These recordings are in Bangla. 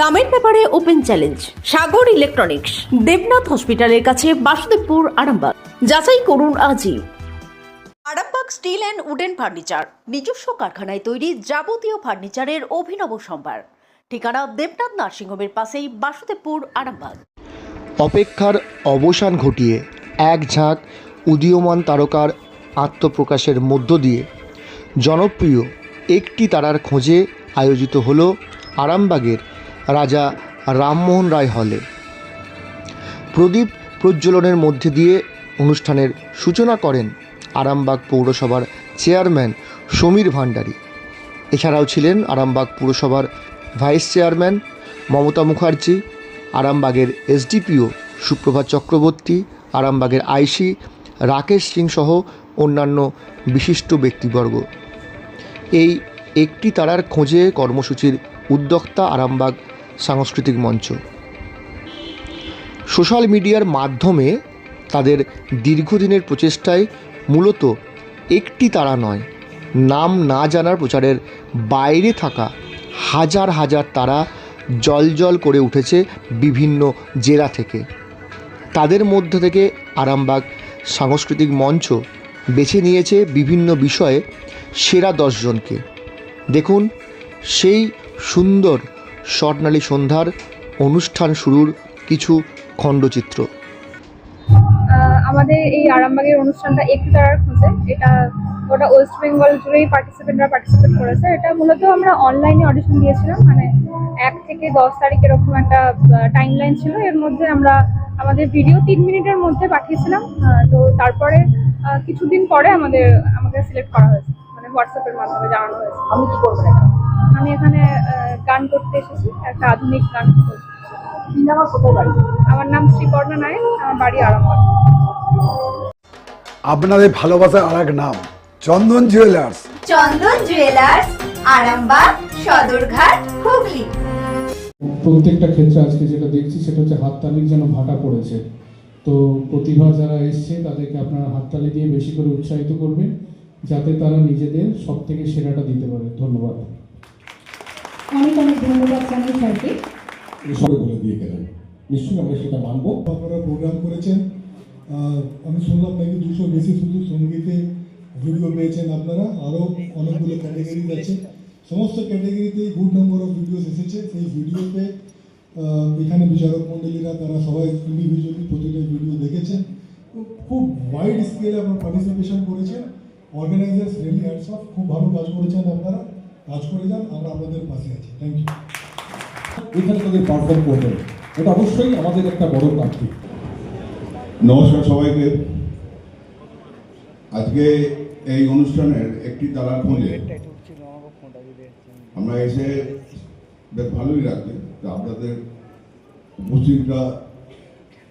দামের ব্যাপারে open challenge, Sagar electronics, Debnath হসপিটালের কাছে বাসুদেবপুর, আরামবাগ। যাচাই করুন আজই। Arambagh steel and wooden furniture, নিজস্ব কারখানায় তৈরি যাবতীয় ফার্নিচারের অভিনব সম্ভার। ঠিকানা দেবনাথ নার্সিংহোমের পাশেই বাসুদেবপুর, আরামবাগ। অপেক্ষার অবসান ঘটিয়ে এক ঝাঁক উদীয়মান তারকার আত্মপ্রকাশের মধ্য দিয়ে জনপ্রিয় একটি তারার খোঁজে আয়োজিত হল আরামবাগের রাজা রামমোহন রায় হলে। প্রদীপ প্রজ্বলনের মধ্যে দিয়ে অনুষ্ঠানের সূচনা করেন আরামবাগ পৌরসভার চেয়ারম্যান সমীর ভান্ডারী এছাড়াও ছিলেন আরামবাগ পুরসভার ভাইস চেয়ারম্যান মমতা মুখার্জি, আরামবাগের এসডিপিও সুপ্রভাত চক্রবর্তী, আরামবাগের আইসি রাকেশ সিং সহ অন্যান্য বিশিষ্ট ব্যক্তিবর্গ। এই একটি তারার খোঁজে কর্মসূচির উদ্যোক্তা আরামবাগ সাংস্কৃতিক মঞ্চ। সোশ্যাল মিডিয়ার মাধ্যমে তাদের দীর্ঘদিনের প্রচেষ্টায় মূলত একটি তারা নয়, নাম না জানার প্রচারের বাইরে থাকা হাজার হাজার তারা জল করে উঠেছে বিভিন্ন জেলা থেকে। তাদের মধ্য থেকে আরামবাগ সাংস্কৃতিক মঞ্চ বেছে নিয়েছে বিভিন্ন বিষয়ে সেরা দশজনকে। দেখুন, সেই সুন্দর স্বর্ণালী সন্ধ্যার অনুষ্ঠান শুরুর কিছু খণ্ডচিত্র। আমাদের এই আরামবাগের অনুষ্ঠানটা একটু তারার খোঁজে। এটা ওটা ওয়েস্ট বেঙ্গল জুড়েই পার্টিসিপেন্টরা পার্টিসিপেট করেছে। এটা মূলত আমরা অনলাইনে অডিশন দিয়েছিলাম। মানে এক থেকে দশ তারিখ এরকম একটা টাইম লাইন ছিল। এর মধ্যে আমরা আমাদের ভিডিও তিন মিনিটের মধ্যে পাঠিয়েছিলাম। তো তারপরে কিছুদিন পরে আমাদের আমাকে সিলেক্ট করা হয়েছে। হোয়াটসঅ্যাপের মাধ্যমে জানানো হয়েছে। আমি কি করবেন আমি এখানে গান করতে এসেছি একটা আধুনিক গান করতে আমার নাম শ্রীপর্ণা নায়ক আমার বাড়ি আরামবাগ। আপনাদের ভালোবাসার আর এক নাম চন্দন জুয়েলার্স চন্দন জুয়েলার্স আরামবাগ সদরঘাট হুগলি। প্রত্যেকটা ক্ষেত্রে আজকে যেটা দেখছি সেটা হচ্ছে হাততালির যেন ভাটা পড়েছে। তো প্রতিভা যারা এসছে তাদেরকে আপনারা হাততালি দিয়ে বেশি করে উৎসাহিত করবেন। যাতে তারা নিজেদের সব থেকে সেরাটা দিতে পারে। ধন্যবাদ। অনেক অনেক ধন্যবাদ জানাই স্যারকে সবে বলে দিয়ে গেলেন। নিশ্চয়ই আমরা সেটা মানবো। আপনারা প্রোগ্রাম করেছেন। আমি শুনলাম নাকি দুশো বেশি শুধু সঙ্গীতে ভিডিও পেয়েছেন আপনারা। আরও অনেকগুলো ক্যাটাগরিজ আছে। সমস্ত ক্যাটাগরিতেই গুড নাম্বার অফ ভিডিওস এসেছে। সেই ভিডিওতে এখানে বিচারক মণ্ডলীরা তারা সবাই ইন্ডিভিজুয়ালি প্রতিটা ভিডিও দেখেছেন। খুব ওয়াইড স্কেলে আপনারা পার্টিসিপেশন করেছেন অর্গানাইজার্স রিয়েলি হ্যান্ডস অফ খুব ভালো কাজ করেছেন আপনারা। কাজ করে যান আমরা আপনাদের পাশে আছি। থ্যাংক ইউ এখানে তাদের পারফর্ম করবেন। এটা অবশ্যই আমাদের একটা বড় প্রাপ্তি। নমস্কার সবাইকে। আজকে এই অনুষ্ঠানের একটি তারা খোঁজে আমরা এসে বেশ ভালোই লাগছে। তো আপনাদের উপস্থিতিটা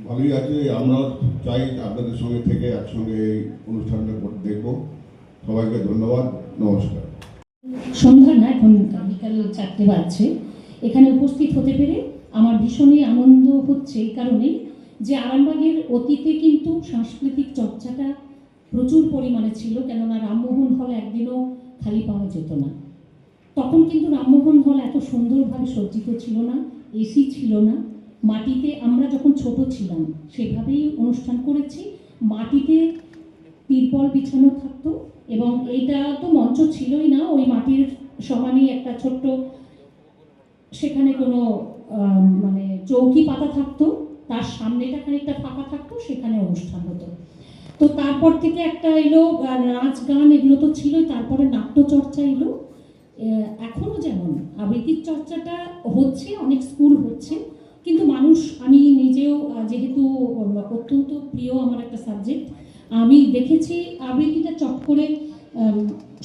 ভালোই আছে। আমরা চাই আপনাদের সঙ্গে থেকে একসঙ্গে এই অনুষ্ঠানটা দেখব। সবাইকে ধন্যবাদ, নমস্কার। সন্ধ্যা না এখন বিকাল চারটে বাজছে। এখানে উপস্থিত হতে পেরে আমার ভীষণই আনন্দ হচ্ছে এই কারণেই যে আরামবাগের অতীতে কিন্তু সাংস্কৃতিক চর্চাটা প্রচুর পরিমাণে ছিল, কেননা রামমোহন হল একদিনও খালি পাওয়া যেত না। তখন কিন্তু রামমোহন হল এত সুন্দরভাবে সজ্জিত ছিল না, এসি ছিল না। মাটিতে আমরা যখন ছোট ছিলাম, সেভাবেই অনুষ্ঠান করেছি। মাটিতে তিরপল বিছানো থাকতো এবং এইটা তো মঞ্চ ছিলই না ওই মাটির সমানই একটা ছোট্ট সেখানে কোনো মানে চৌকি পাতা থাকতো তার সামনেটা খানিকটা ফাঁকা থাকতো সেখানে অনুষ্ঠান হতো। তো তারপর থেকে একটা এলো নাচ গান এগুলো তো ছিলই তারপরে নাট্যচর্চা এলো। আহ, এখনও যেমন আবৃত্তির চর্চাটা হচ্ছে অনেক স্কুল হচ্ছে কিন্তু মানুষ আমি নিজেও যেহেতু অত্যন্ত প্রিয় আমার একটা সাবজেক্ট আমি দেখেছি আবৃত্তিটা চট করে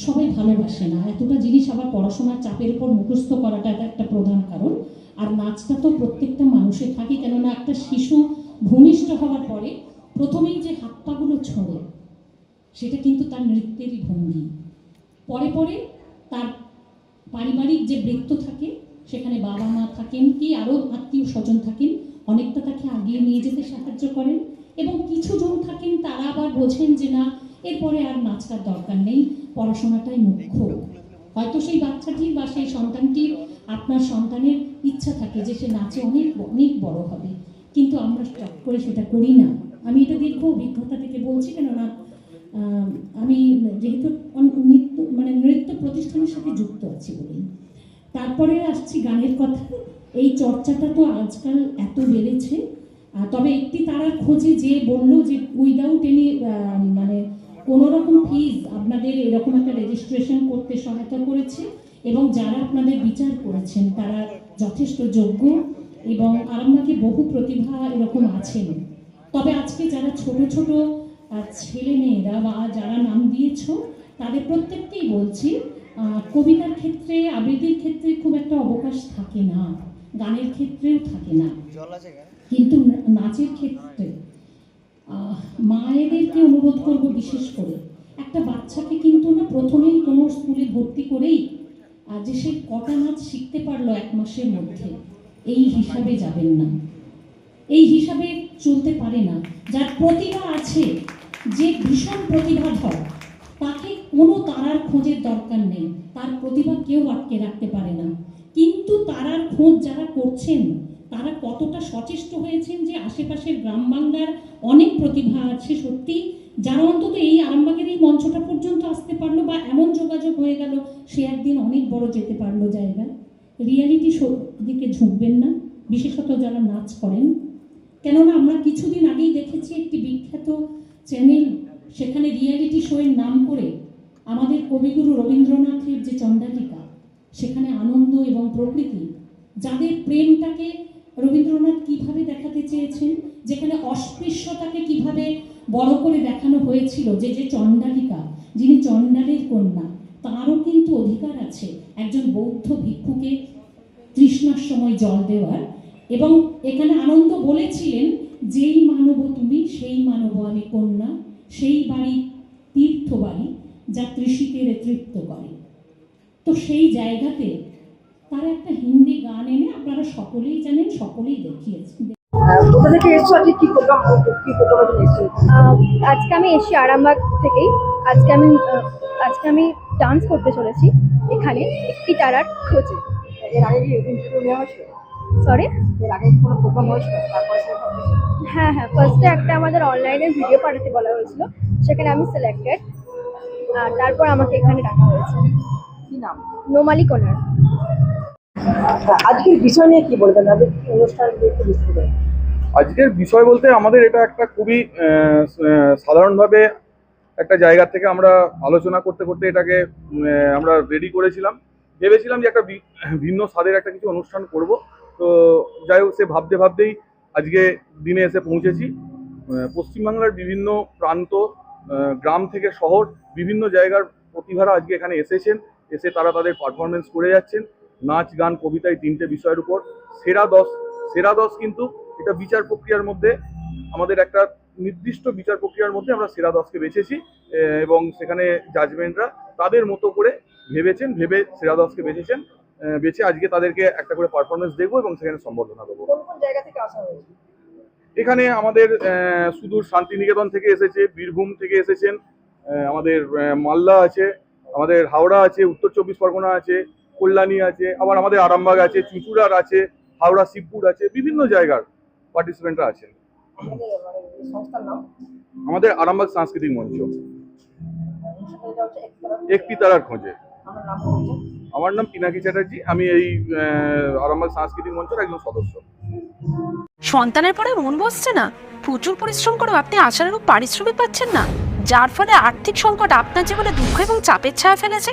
সবাই ভালোবাসে না। এতটা জিনিস আবার পড়াশোনার চাপের উপর মুখস্থ করাটা একটা প্রধান কারণ। আর নাচটা তো প্রত্যেকটা মানুষের থাকে, কেননা একটা শিশু ভূমিষ্ঠ হওয়ার পরে প্রথমেই যে হাত পাগুলো ছড়ে, সেটা কিন্তু তার নৃত্যেরই ভঙ্গি। পরে পরে তার পারিবারিক যে বৃত্ত থাকে, সেখানে বাবা মা থাকেন কি আরও আত্মীয় স্বজন থাকেন, অনেকটা তাকে আগিয়ে নিয়ে যেতে সাহায্য করেন। এবং কিছু জন থাকেন, তারা আবার বোঝেন যে না, এরপরে আর নাচটার দরকার নেই, পড়াশোনাটাই মুখ্য। হয়তো সেই বাচ্চাটি বা সেই সন্তানটি আপনার সন্তানের ইচ্ছা থাকে যে সে নাচে অনেক অনেক বড় হবে। কিন্তু আমরা চট করে সেটা করি না। আমি এটা দীর্ঘ অভিজ্ঞতা থেকে বলছি, কেননা, আমি যেহেতু নৃত্য মানে নৃত্য প্রতিষ্ঠানের সাথে যুক্ত আছি বলি। তারপরে আসছি গানের কথা। এই চর্চাটা তো আজকাল এত বেড়েছে তবে একটি তারার খোঁজে যে বলল যে উইদাউট এনি মানে কোনো রকম ফিজ আপনাদের এরকম একটা রেজিস্ট্রেশন করতে সহায়তা করেছে এবং যারা আপনাদের বিচার করেছেন তারা যথেষ্ট যোগ্য এবং আরামবাগে বহু প্রতিভা এরকম আছেন। তবে আজকে যারা ছোট ছোট ছেলে মেয়েরা বা যারা নাম দিয়েছ, তাদের প্রত্যেককেই বলছি কবিতার ক্ষেত্রে, আবৃত্তির ক্ষেত্রে খুব একটা অবকাশ থাকে না, গানের ক্ষেত্রেও থাকে না। কিন্তু নাচের ক্ষেত্রে মায়েদেরকে অনুরোধ করব বিশেষ করে। একটা বাচ্চাকে কিন্তু না প্রথমেই কোনো স্কুলে ভর্তি করেই যে সে কটা নাচ শিখতে পারল এক মাসের মধ্যে, এই হিসাবে যাবেন না। এই হিসাবে চলতে পারে না। যার প্রতিভা আছে, যে ভীষণ প্রতিভাধর, তাকে কোনো তারার খোঁজের দরকার নেই। তার প্রতিভা কেউ আটকে রাখতে পারে না। কিন্তু তারার খোঁজ যারা করছেন তারা কতটা সচেষ্ট হয়েছেন যে আশেপাশের গ্রাম বাংলার অনেক প্রতিভা আছে সত্যি? যারা অন্তত এই আরামবাগের এই মঞ্চটা পর্যন্ত আসতে পারল বা এমন যোগাযোগ হয়ে গেল, সে একদিন অনেক বড় যেতে পারল জায়গায়। রিয়ালিটি শো দিকে ঝুঁকবেন না, বিশেষত যারা নাচ করেন। কেননা আমরা কিছুদিন আগেই দেখেছি একটি বিখ্যাত চ্যানেল, সেখানে রিয়ালিটি শোয়ের নাম করে আমাদের কবিগুরু রবীন্দ্রনাথের যে চণ্ডালিকা, সেখানে আনন্দ এবং প্রকৃতি, যাদের প্রেমটাকে রবীন্দ্রনাথ কীভাবে দেখাতে চেয়েছেন? যেখানে অস্পৃশ্যতাকে কীভাবে বড় করে দেখানো হয়েছিল যে যে চণ্ডালিকা, যিনি চণ্ডালের কন্যা, তারও কিন্তু অধিকার আছে একজন বৌদ্ধ ভিক্ষুকে তৃষ্ণার সময় জল দেওয়ার। এবং এখানে আনন্দ বলেছিলেন, যেই মানব তুমি, সেই মানব আমি কন্যা, সেই বাড়ি তীর্থ বাড়ি যা কৃষিকে তৃপ্ত করে। তো সেই জায়গাতে তারা একটা হিন্দি গান এনে আপনারা সকলেই জানেন সকলেই দেখিয়েছেন। কোথা থেকে এসছো? আজকে কি প্রোগ্রাম কি প্রোগ্রামের এসছো? আজকে আমি এসছি আরামবাগ থেকেই। আজকে আমি আজকে আমি ডান্স করতে চলেছি এখানে একটি তারার খোঁজে। এর আগে কি ইন্টারভিউ নেওয়া হয়েছিল? সরি এর আগে কোনো প্রোগ্রাম হয়েছিল? তারপরে হ্যাঁ হ্যাঁ ফার্স্টে একটা আমাদের অনলাইনে ভিডিও পাঠাতে বলা হয়েছিল সেখানে আমি সিলেক্টেড আর তারপর আমাকে এখানে ডাকা হয়েছে। কি নাম? নোমালি কোনার আজকের বিষয় নিয়ে কি বলবেন। আজকের বিষয় বলতে আমাদের এটা একটা খুবই সাধারণভাবে একটা জায়গা থেকে আমরা আলোচনা করতে করতে এটাকে আমরা রেডি করেছিলাম। ভেবেছিলাম যে একটা ভিন্ন স্বাদের একটা কিছু অনুষ্ঠান করব। তো যাই হোক, সে ভাবতে ভাবতেই আজকে দিনে এসে পৌঁছেছি। পশ্চিমবাংলার বিভিন্ন প্রান্ত গ্রাম থেকে শহর, বিভিন্ন জায়গার প্রতিভারা আজকে এখানে এসেছেন। এসে তারা তাদের পারফরমেন্স করে যাচ্ছেন। নাচ গান কবিতা এই তিনটে বিষয়ের উপর। সেরা দশ সেরা দশ কিন্তু এটা বিচার প্রক্রিয়ার মধ্যে আমাদের একটা নির্দিষ্ট বিচার প্রক্রিয়ার মধ্যে আমরা সেরা দশকে বেছেছি এবং সেখানে জাজমেন্টরা তাদের মতো করে ভেবেছেন ভেবে সেরা দশকে বেছেছেন বেছে আজকে তাদেরকে একটা করে পারফরমেন্স দেখব এবং সেখানে সম্বর্ধনা দেবো। এখানে আমাদের সুদূর শান্তিনিকেতন থেকে এসেছে বীরভূম থেকে এসেছেন আমাদের মালদা আছে আমাদের হাওড়া আছে উত্তর চব্বিশ পরগনা আছে কল্যাণী আছে, আবার আমাদের আরামবাগ আছে, চুঁচুড়ার আছে, হাওড়া, শিবপুর আছে, বিভিন্ন জায়গার পার্টিসিপেন্টরা আছেন। আমাদের আরামবাগ সাংস্কৃতিক মঞ্চ। একটি তারার খোঁজে। আমার নাম পিনাকি চ্যাটার্জি, আমি এই আরামবাগ সাংস্কৃতিক মঞ্চের একজন সদস্য। সন্তানের পরে মন বসছে না। প্রচুর পরিশ্রম করেও আপনি আশানুরূপ পারিশ্রমিক পাচ্ছেন না। যার ফলে আর্থিক সংকট আপনার জীবনে দুঃখ এবং চাপের ছায়া ফেলেছে।